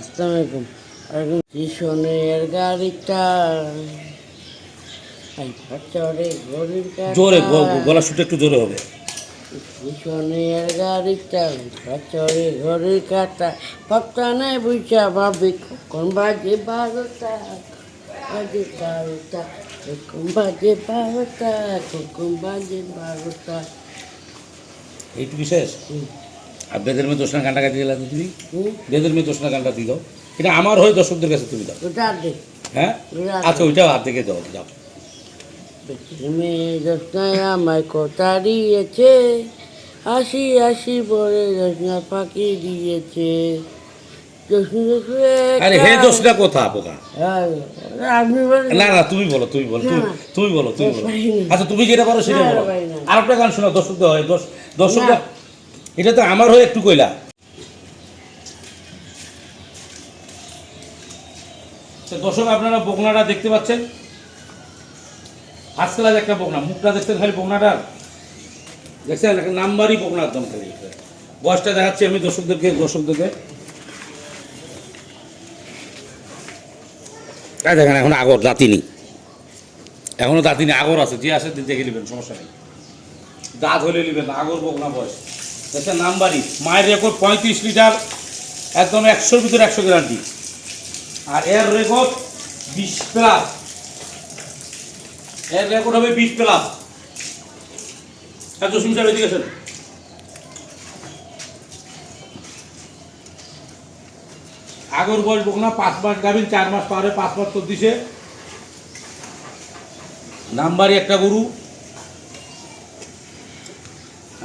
আসসালামু আলাইকুম। আলাইকুম কিশনের গাড়িটা। জোরে গলা শুটে একটু জোরে হবে। কিশনের গাড়িটা চড়ে ঘড়ির কাটা। পাপ্তা নাই বুঝা ভাবি কখন বাজে বারোটা? বাজে বারোটা কখন বাজে বারোটা? কখন বাজে বারোটা? এইটু বিশেষ হুম। আর বেদের মেয়ে দোষনা গানটা গাইতে গেলে তুমি? বেদের মেয়ে দোষনা গানটা দাও। এটা আমার হয়ে দর্শকদের কাছে তুমি দাও। হ্যাঁ? আচ্ছা ওইটাও হাত থেকে দাও যাও। মেয়ে যত্নায় আমায় কথা দিয়েছে আসি আসি বলে ফাঁকি দিয়েছে। আরে হে দোষটা কোথা পোকা না না তুমি বলো তুমি বলো তুমি বলো তুমি বলো। আচ্ছা তুমি যেটা পারো সেটা বলো। গান শোনা দর্শকদের হয় দর্শ- দর্শকরা। এটা তো আমার হয়ে একটু কইলা। দর্শক, আপনারা বকনাটা দেখতে পাচ্ছেন? আজকাল আজ একটা বকনা, মুখটা দেখছেন খালি বকনাটার। দেখছেন? একটা নাম্বারই বকনা একদম খালি। বয়সটা দেখাচ্ছি আমি দর্শকদেরকে দর্শকদেরকে। এই দেখেন, এখন আগর দাঁতিনি। এখনও দাঁতিনি, আগর আছে। যে আছে, দেখে নেবেন, সমস্যা নেই। দাঁত হলে নেবেন আগর বকনা বয়স। দেখছেন নাম্বারই। মায়ের রেকর্ড পঁয়ত্রিশ লিটার, একদম একশোর ভিতরে একশো গ্যারান্টি আর এর রেকর্ড বিশ প্লাস এর রেকর্ড হবে বিশ প্লাস এত শুনছেন এদিকে আসেন। আগর বয়স বকনা, পাঁচ মাস গাভিন চার মাস পারে পাঁচ মাস তো দিছে নাম্বারই একটা গরু।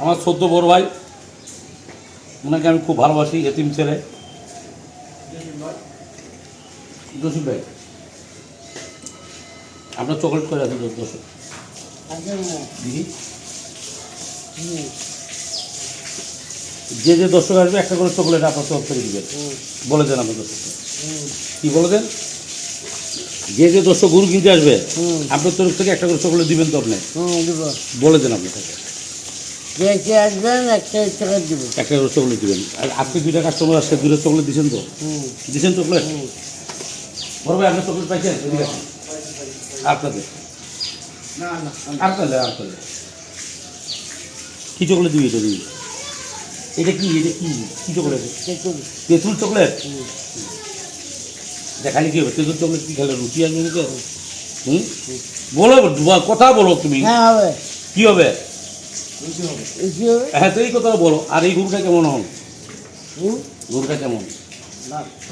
আমার সদ্য বড় ভাই। ওনাকে আমি খুব ভালোবাসি এতিম ছেলে। জসিম ভাই। আপনার চকলেট করে আছে দর্শক দিদি যে যে দর্শক আসবে একটা করে চকলেট আপনার চক করে দিবেন। বলে দেন আপনার দর্শককে। কি বলে দেন? যে যে দর্শক গরু কিনতে আসবে। আপনার তরফ থেকে একটা করে চকলেট দিবেন তো আপনি? বলে দেন আপনি দেখে আসবেন একটা টাকা দিব। একটা চকলেট দিবেন। আর আপনি দুইটা কাস্টমার আসছে দুইটা চকলেট দিচ্ছেন তো? দিচ্ছেন চকলেট? বড় ভাই আপনি চকলেট পাইছেন? আপনাদের? না না আপনাদের আপনাদের। কি চকলেট দিবি এটা দিবি? এটা কি এটা কি কি চকলেট? তেঁতুল। চকলেট? দেখালি কি হবে? তেঁতুল চকলেট কি খেলে? আসবে নাকি? হুম। বলো কথা বলো তুমি। হ্যাঁ কি হবে? হ্যাঁ তো এই কথা বলো। আর এই গরুটা কেমন হুম? গরুটা কেমন?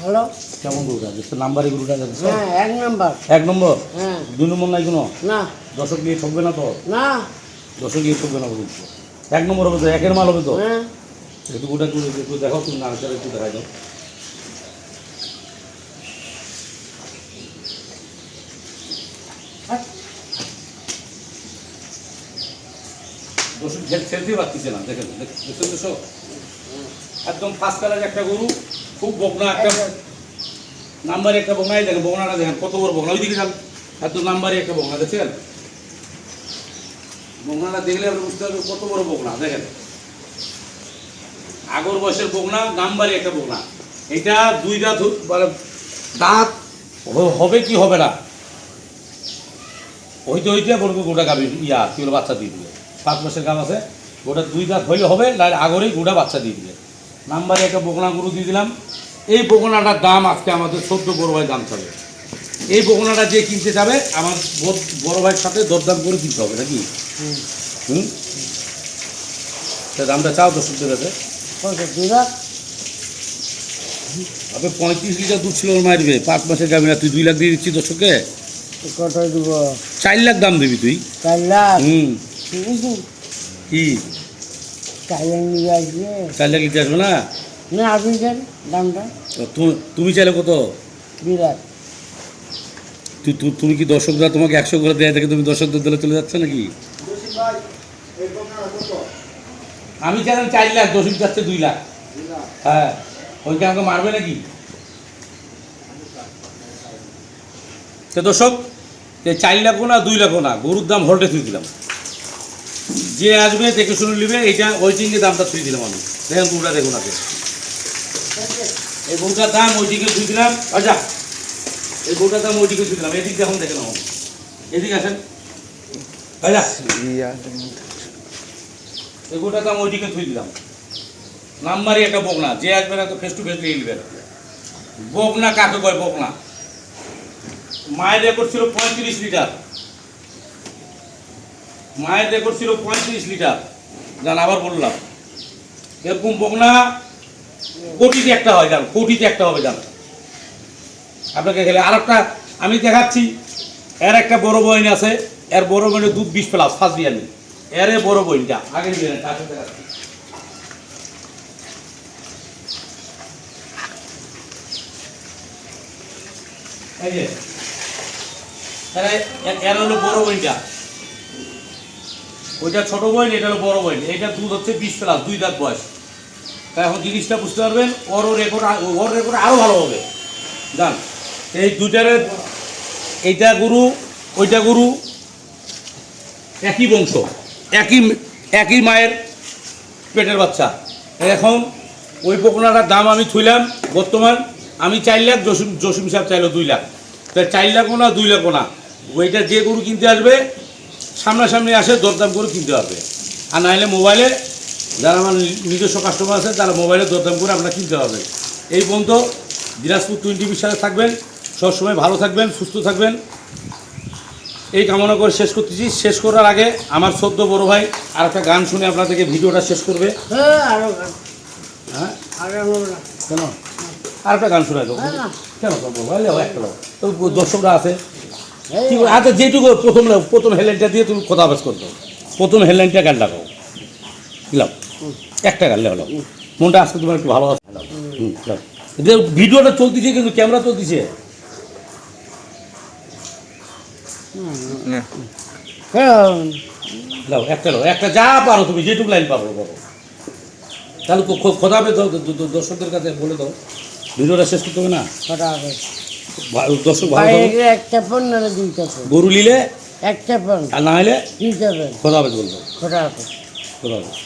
ভালো। কেমন গরুটা? দেখছ নাম্বারে গরুটা দেখছ হ্যাঁ এক নাম্বার। এক নম্বর? হ্যাঁ। দুই নম্বর নাই কোনো? না। দশক ঠকবে না তো? না। দশক ঠকবে না বলছো এক নম্বর হবে তো একের মাল হবে তো? হ্যাঁ। একটু গোটা একটু দেখাও তুমি না একটু দেখাই দাও। ছেলতেই পারতেছে না, দেখেন, দেখ- দেখছেন তো? একদম ফার্স্ট কালার একটা গরু, খুব বকনা একটা নাম্বারে একটা বকনাই দেখেন বকনাটা দেখেন, কত বড় বকনা, ওইদিকে যান এত নাম্বারে একটা বকনা, দেখছেন? বকনাটা দেখলে আপনি বুঝতে পারবেন কত বড় বকনা, দেখেন। আগর বয়সের বকনা নাম্বারে একটা বকনা। এটা দুই দাঁত মানে দাঁত হবে- কি হবে না? ওইটা ওইটা বলব, গোটা গাবি ইয়া, কি বাচ্চা দিয়ে দিবে। পাঁচ মাসের গাব আছে গোটা দুই দাঁত হইলে হবে না আগরেই গোটা বাচ্চা দিয়ে দিবে। নাম্বারে একটা বকনা গরু দিয়ে দিলাম। এই বকনাটার দাম আজকে আমাদের চোদ্দ বড় ভাই দাম চলে এই বকনাটা যে কিনতে যাবে আমার বড়- বড় ভাইয়ের সাথে দরদাম করে কিনতে হবে নাকি? হুম? দামটা চাও তো দর্শকদের কাছে? আপনি পঁয়ত্রিশ লিটার দুধ ছিল মারবে পাঁচ মাসের গাবি না তুই দুই লাখ দিয়ে দিচ্ছি দর্শককে? কত দিব? চার লাখ দাম দিবি তুই। চার লাখ। হুম, কি? লাখ নিয়ে আসবে লাখ লিটার আসবে না? না আপনি দেন দামটা। তুমি চাইলে কত? তুই তু- তুমি কি দর্শকরা তোমাকে একশো করে দেয় থেকে তুমি দর্শকদের দিলে চলে যাচ্ছে নাকি? আমি চাইলাম চার লাখ দর্শক যাচ্ছে দুই লাখ। হ্যাঁ ওইকে আমাকে মারবে নাকি? তো দর্শক চার লাখও না দুই লাখও না গরুর দাম হল্টে থুই দিলাম। যে আসবে, দেখে শুনে নিবে, এইটা ওয়েটিংয়ের দামটা থুই দিলাম আমি। দেখেন গরুটা দেখুন আগে। এই গরুটার দাম ওইদিকে দুই দিলাম আচ্ছা এই গরুটার দাম ওইদিকে দুই দিলাম, এদিক দেখুন দেখে নাও। এদিকে আসেন। এই গরুটার দাম ওইদিকে থুই দিলাম। নাম্বারই একটা বকনা, যে আসবে না তো ফেস টু ফেস নিয়ে নেবেন বকনা কাকে কয়, বকনা? মায়ের রেকর্ড ছিল পঁয়ত্রিশ লিটার। মায়ের রেকর্ড ছিল পঁয়ত্রিশ লিটার, জান আবার বললাম। এরকম বকনা কোটিতে একটা হয় জান, কোটিতে একটা হবে জান। আপনাকে খেলে আর একটা আমি দেখাচ্ছি, এর একটা বড় বইন আছে, এর বড় বইনের দুধ বিষ প্লাস, ফার্স্ট বিয়ানি এর বড় বইনটা, আগের বিয়ানি তার সাথে দেখাচ্ছি। এর হলো বড় বইনটা। ওইটা ছোট বইন, এটা হলো বড় বইন। এটা দুধ হচ্ছে বিশ প্লাস, দুই দাঁত বয়স। তা এখন জিনিসটা বুঝতে পারবেন, ওরও রেকর্ড ওর রেকর্ড আরও ভালো হবে। জান, এই দুইটার, এইটা গরু, ওইটা গরু একই বংশ, একই একই মায়ের পেটের বাচ্চা। এখন ওই পোকনাটার দাম আমি থুইলাম বর্তমান আমি চার লাখ, জসিম জসিম সাহেব চাইলো দুই লাখ। তাই চার লাখ না, দুই লাখ না। ওইটা যে গরু কিনতে আসবে সামনাসামনি আসে দরদাম করে কিনতে পারবে আর নাহলে মোবাইলে যারা আমার নিজস্ব কাস্টমার আছে তারা মোবাইলে দরদাম করে আপনারা কিনতে পারবেন এই পর্যন্ত দিনাজপুর টোয়েন্টি সাথে থাকবেন সবসময় ভালো থাকবেন সুস্থ থাকবেন। এই কামনা করে শেষ করতেছি। শেষ করার আগে আমার সদ্য বড় ভাই আর একটা গান শুনে আপনাদেরকে ভিডিওটা শেষ করবে। হ্যাঁ হ্যাঁ। কেন আর একটা গান শোনাই দেবো হ্যাঁ। কেন ভালো একটা। দর্শকরা আছে। আচ্ছা যেটুকু প্রথম প্রথম হেডলাইনটা দিয়ে তুমি কথা আবাস করতো প্রথম হেডলাইনটা গান লাগাও দিলাম একটা গান হলো। মনটা আজকে তোমার একটু ভালো আছে। লাও। ভিডিওটা চলতেছে কিন্তু ক্যামেরা চলতেছে। লাও একটা লাও একটা যা পারো তুমি যেটুকু লাইন পারো বলো তাহলে দ- দর্শকদের কাছে বলে দাও। ভিডিওটা শেষ করতে হবে না? কটা দর্শক ভালো একটা ফোন নাহলে দুইটা ফোন। গরু নিলে একটা ফোন। আর না হলে দুইটা ফোন। কথা হবে বলব। খোদা হাফেজ। খোদা হবে